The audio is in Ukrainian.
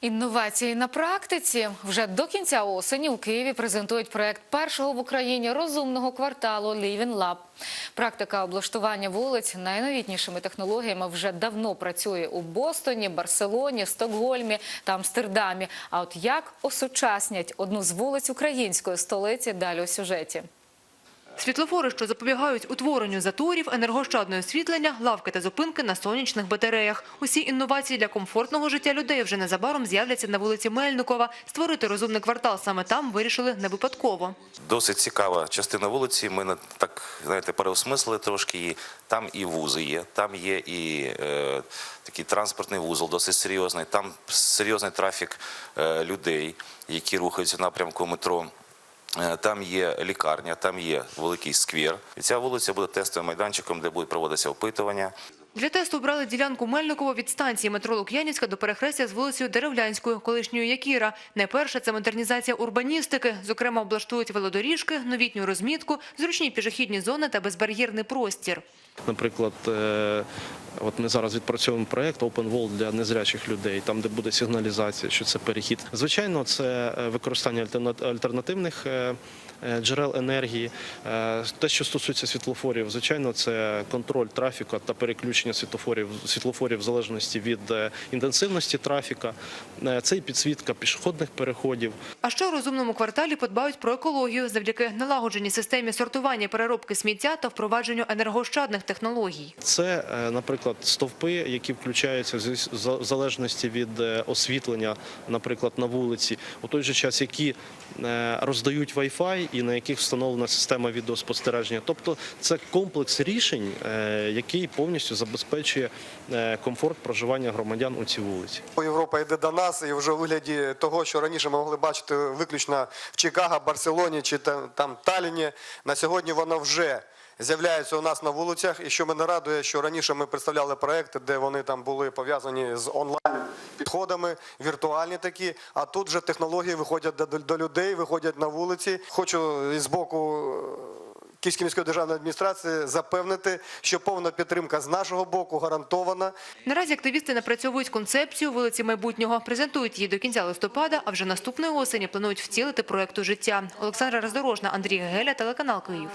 Інновації на практиці вже до кінця осені у Києві презентують проект першого в Україні розумного кварталу Living Lab. Практика облаштування вулиць найновітнішими технологіями вже давно працює у Бостоні, Барселоні, Стокгольмі та Амстердамі. А от як осучаснять одну з вулиць української столиці далі у сюжеті. Світлофори, що запобігають утворенню заторів, енергощадне освітлення, лавки та зупинки на сонячних батареях. Усі інновації для комфортного життя людей вже незабаром з'являться на вулиці Мельникова. Створити розумний квартал саме там вирішили не випадково. Досить цікава частина вулиці. Ми на- так знаєте, переосмислили трошки її. Там і вузи є, там є і е, такий транспортний вузол, досить серйозний. Там серйозний трафік е, людей, які рухаються в напрямку метро. Е, Там є лікарня, там є великий сквер. І ця вулиця буде тестовим майданчиком, де будуть проводитися опитування. Для тесту обрали ділянку Мельникова від станції метро Лук'янівська до перехрестя з вулицею Деревлянською, колишньою Якіра. Найперше – це модернізація урбаністики. Зокрема, облаштують велодоріжки, новітню розмітку, зручні пішохідні зони та безбар'єрний простір. Наприклад, е, от ми зараз відпрацьовуємо проект Open Wall для незрячих людей, там де буде сигналізація, що це перехід. Звичайно, це е, використання альтернативних е, джерел енергії. Е, Те, що стосується світлофорів, звичайно, це контроль трафіку та переключення світлофорів світлофорів в залежності від е, інтенсивності трафіка. Е, Це і підсвітка пішохідних переходів. А ще у розумному кварталі подбають про екологію завдяки налагодженій системі сортування переробки сміття та впровадженню енергоощадних технологій. Це, е, наприклад, стовпи, які включаються в в залежності від е, освітлення, наприклад, на вулиці, у той же час, які е, роздають Wi-Fi і на яких встановлена система відеоспостереження. Тобто це комплекс рішень, е, який повністю забезпечує е, комфорт проживання громадян у цій вулиці. Європа йде до нас, і вже у вигляді того, що раніше ми могли бачити виключно в Чикаго, Барселоні чи там, там Талліні, на сьогодні воно вже з'являється у нас на вулицях. І що мене радує, що раніше ми представляли проекти, де вони там були пов'язані з онлайн підходами, віртуальні такі. А тут вже технології виходять до, людей, виходять на вулиці. Хочу із боку. е, Київської міської державної адміністрації запевнити, що повна підтримка з нашого боку гарантована. Наразі активісти напрацьовують концепцію вулиці майбутнього, презентують її до кінця листопада, а вже наступної осені планують втілити проект життя. Олександра Роздорожна, Андрій Геля, телеканал Київ.